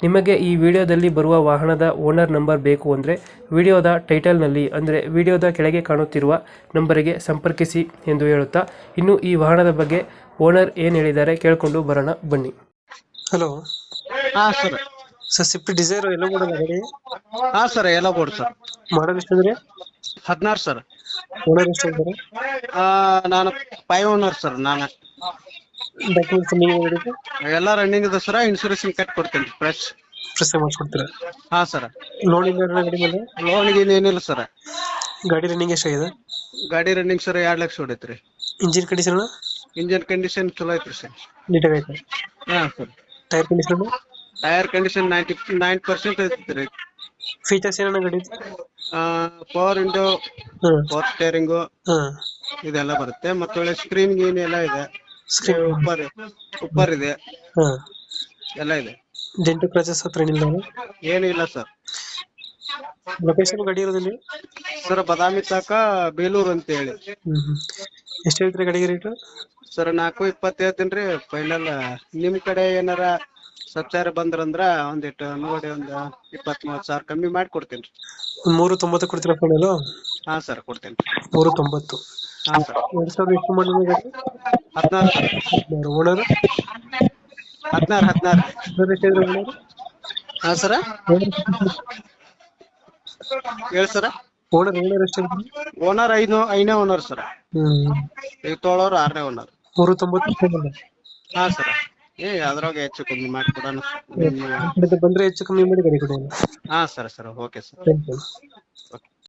ನಿಮಗೆ ಈ ವಿಡಿಯೋದಲ್ಲಿ ಬರುವ ವಾಹನದ ಓನರ್ ನಂಬರ್ ಬೇಕು ಅಂದರೆ ವಿಡಿಯೋದ ಟೈಟಲ್ನಲ್ಲಿ ಅಂದರೆ ವಿಡಿಯೋದ ಕೆಳಗೆ ಕಾಣುತ್ತಿರುವ ನಂಬರಿಗೆ ಸಂಪರ್ಕಿಸಿ ಎಂದು ಹೇಳುತ್ತಾ ಇನ್ನು ಈ ವಾಹನದ ಬಗ್ಗೆ ಓನರ್ ಏನು ಹೇಳಿದ್ದಾರೆ ಕೇಳಿಕೊಂಡು ಬರೋಣ ಬನ್ನಿ. ಹಲೋ ಹಾ ಸರ್ ಸರ್ ಸ್ವಿಫ್ಟ್ ಡಿಸೈರ್ ಎಲ್ಲ ಕೂಡ ಗಾಡಿ? ಹಾ ಸರ್ ಎಲ್ಲ ಬೋರ್ಡ್ ಸರ್ ಮಾಡಲ್ ಎಷ್ಟಂದ್ರೆ ಹದಿನಾರು ಸರ್ ಓನರ್ ಆ, ನಾನು ಫೈವ್ ಓನರ್ ಸರ್ ನಾನು. ಡಾಕ್ಯುಮೆಂಟ್ಸ್ ನೀವು ಎಲ್ಲ ರನ್ನಿಂಗ್ ಇದೆ ಸರ್ ಇನ್ಶೂರೆನ್ಸ್ ಕಟ್ ಕೊಡ್ತೀನಿ ಫ್ರೆಶ್ ಪ್ರೆಸ್ ಮಾಡಿಸ್ಕೊಡ್ತೀರಾ ಹಾ ಸರ್ ಲೋನ್ ಇಲ್ಲ ಗಾಡಿ ಮೇಲೆ ಲೋನ್ ಗೀನ್ ಏನಿಲ್ಲ ಸರ್ ಗಾಡಿ ರನ್ನಿಂಗ್ ಎಷ್ಟಾಗಿದೆ? ಗಾಡಿ ರನ್ನಿಂಗ್ ಸರ್ ಎರಡ್ ಲಕ್ಷ ಹೊಡೈತ್ರಿ. ಇಂಜಿನ್ ಕಂಡೀಷನ್ ಇಂಜಿನ್ ಕಂಡೀಷನ್ ಚಲೋ ಐತ್ರಿ ಸರ್ ನೀಟಾಗಿ ಐತೆ ಹಾ sir tyre condition tyre condition ninety nine percent ಐತ್ರಿ. ಫೀಚರ್ಸ್ ಏನಣ್ಣ ಗಾಡಿ? ಪವರ್ ವಿಂಡೋ ಪವರ್ ಸ್ಟೇರಿಂಗು ಹಾಂ. ಇದೆಲ್ಲ ಬರುತ್ತೆ. ಮತ್ತೆ ಒಳ್ಳೆ ಸ್ಕ್ರೀನ್ ಗೀನ್ ಎಲ್ಲ ಇದೆ. ಸ್ಕ್ರೀನ್ ಉಪ್ಪರ್ ಉಪ್ಪರ್ ಇದೆ. ಹಾ. ಎಲ್ಲ ಇದೆ. ಡೆಂಟು ಕ್ರಾಚಸ್ ಹತ್ರ ಏನಿಲ್ಲ ಏನು ಇಲ್ಲ ಸರ್. ಲೊಕೇಶನ್ ಗಡಿ ಇರೋದಿಲ್ಲ ಸರ್ ಬದಾಮಿ ತಾಕ ಬೇಲೂರು ಅಂತ ಹೇಳಿ. ಹ್ಮ್ ಎಷ್ಟು ಹೇಳ್ತೀರಿ ಗಾಡಿಗೆ ರೇಟ್? ಸರ್ ನಾಲ್ಕು ಇಪ್ಪತ್ತು ಹೇಳ್ತೀನಿ ಫೈನಲ್ ನಿಮ್ ಕಡೆ ಏನಾರ ಸತ್ಯಾರ ಬಂದ್ರಂದ್ರ ಒಂದಿಟ್ಟು ನೋಡಿ ಒಂದ್ ಇಪ್ಪತ್ತ್ ಮೂವತ್ತು ಸಾವಿರ ಕಮ್ಮಿ ಮಾಡಿ ಕೊಡ್ತೀನಿ ಮೂರು ತೊಂಬತ್ತು ಕೊಡ್ತೀರಾ ಫೈನಲ್ ಹಾ ಸರ್ ಕೊಡ್ತೀನಿ. ಮೂರು ತೊಂಬತ್ತು. ಹಾ ಸರ್. ಎರಡು ಸಾವಿರದ ಎಷ್ಟು ಮಾಡಿ ಗಾಡಿ? ಹದಿನಾರು ಹದಿನಾರು ಓನರ್ ಹದಿನಾರು ಹದಿನಾರು. ಓನರ್ ಎಷ್ಟು ಓನರ್ ಹಾ ಸರ? ಹೇಳಿ ಸರ. ಓನರ್ ಓನರ್ ಎಷ್ಟು ಓನರ್ ಐದು ಐನೇ ಓನರ್ ಸರ್. ಹ್ಮ್. ಈಗ ತೊಗೊಳೋರು ಆರನೇ ಓನರ್ ಮೂರು ತೊಂಬತ್ತು ಹಾ ಸರ್. ಏ ಅದ್ರಾಗ ಹೆಚ್ಚು ಕಮ್ಮಿ ಮಾಡಿ ಕೊಡೋಣ ನಿಮ್ಮ- ಬಂದ್ರೆ ಹೆಚ್ಚು ಕಮ್ಮಿ ಮಾಡಿ ಗಾಡಿ ಕೊಡಿ ಹಾ sir sir. Okay sir. Thank you. Okay.